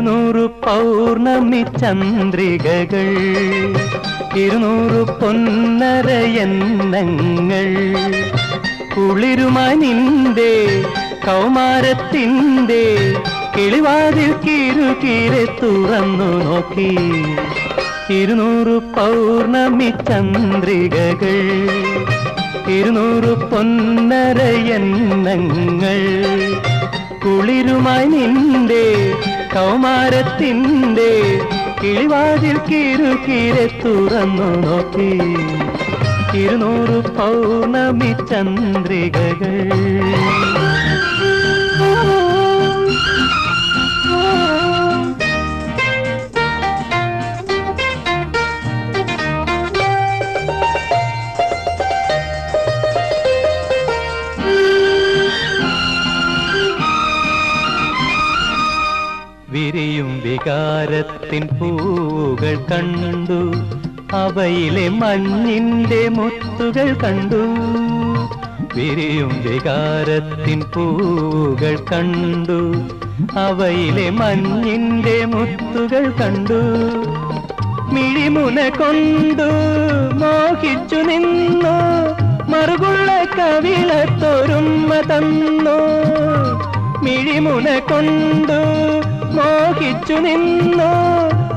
ഇരുന്നൂറ് പൗർണമി ചന്ദ്രികകൾ ഇരുന്നൂറ് പൊന്നര എന്നങ്ങൾ കുളിരുമായി നിന്റെ കൗമാരത്തിന്റെ കിളിവാതിൽ കിരുകിരെ തുറന്നു നോക്കി. ഇരുന്നൂറ് പൗർണമി ചന്ദ്രികകൾ ഇരുന്നൂറ് പൊന്നര എന്നങ്ങൾ കുളിരുമായി നിന്റെ കൗമാരത്തിന്റെ കിളിവാതിൽ കിരുകിരെ തുറന്നു നോക്കി. ഇരുന്നൂറ് പൗർണമി ചന്ദ്രികകൾ. വിരിയും വികാരത്തിൻ പൂവുകൾ കണ്ടു. അവയിലെ മഞ്ഞിന്റെ മുത്തുകൾ കണ്ടു. വിരിയും വികാരത്തിൻ പൂവുകൾ കണ്ടു. അവയിലെ മഞ്ഞിന്റെ മുത്തുകൾ കണ്ടു. മിഴിമുന കൊണ്ടു മോഹിച്ചു നിന്നു. മറുകുള്ള കവിളത്തൊരുമ തന്നു. മിഴിമുന കൊണ്ടു മോഹിച്ചു നിന്നു.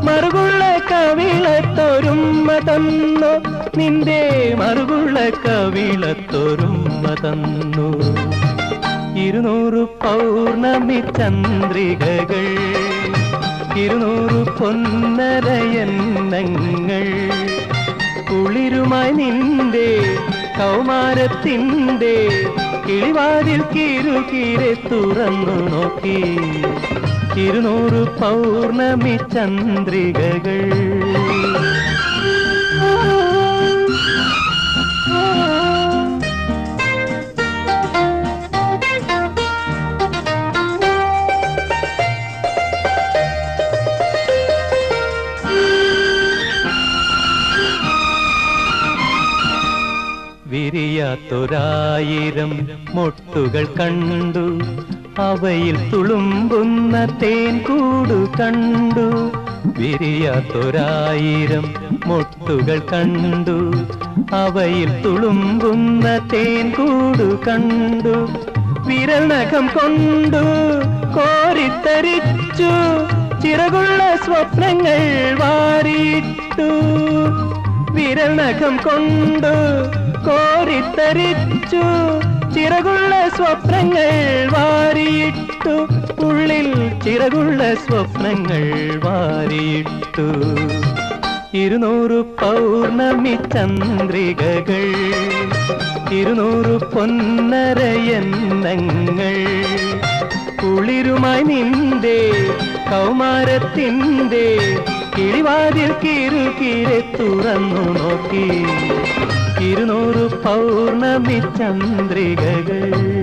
മറുകുള്ള കവിളത്തൊരുമ്മ തന്നു. നിന്റെ മറുകുള്ള കവിളത്തൊരുമ്മ തന്നു. ഇരുന്നൂറ് പൗർണമി ചന്ദ്രികകൾ ഇരുന്നൂറ് പൊന്നരയങ്ങൾ കുളിരുമായി നിന്റെ കൗമാരത്തിന്റെ കിളിവാതിൽ കിരുകിരെ തുറന്നു നോക്കി. ഇരുന്നൂറ് പൗർണമി ചന്ദ്രികകൾ. വിരിയാത്തൊരായിരം മൊട്ടുകൾ കണ്ടു. അവയിൽ തുളുമ്പുന്ന തേൻ കൂടു കണ്ടു. വിരിയാത്തൊരായിരം മുത്തുകൾ കണ്ടു. അവയിൽ തുളുമ്പുന്ന തേൻ കൂടു കണ്ടു. വിരനകം കൊണ്ടു കോരിത്തരിച്ചു. ചിറകുള്ള സ്വപ്നങ്ങൾ വാരിട്ടു വിരനകം കൊണ്ടു കോരിത്തരിച്ചു ചിറകുള്ള സ്വപ്നങ്ങൾ വാരിയിട്ടു. ഉള്ളിൽ ചിറകുള്ള സ്വപ്നങ്ങൾ വാരിയിട്ടു. ഇരുന്നൂറ് പൗർണമി ചന്ദ്രികകൾ. ഇരുന്നൂറ് പൊന്നര എണ്ണങ്ങൾ. കുളിരുമായി നിന്റെ കൗമാരത്തിന്റെ കിളിവാതിൽ കിരുകിരെ തുറന്നു നോക്കി. ഇരുന്നൂറ് പൗർണമി ചന്ദ്രികകൾ.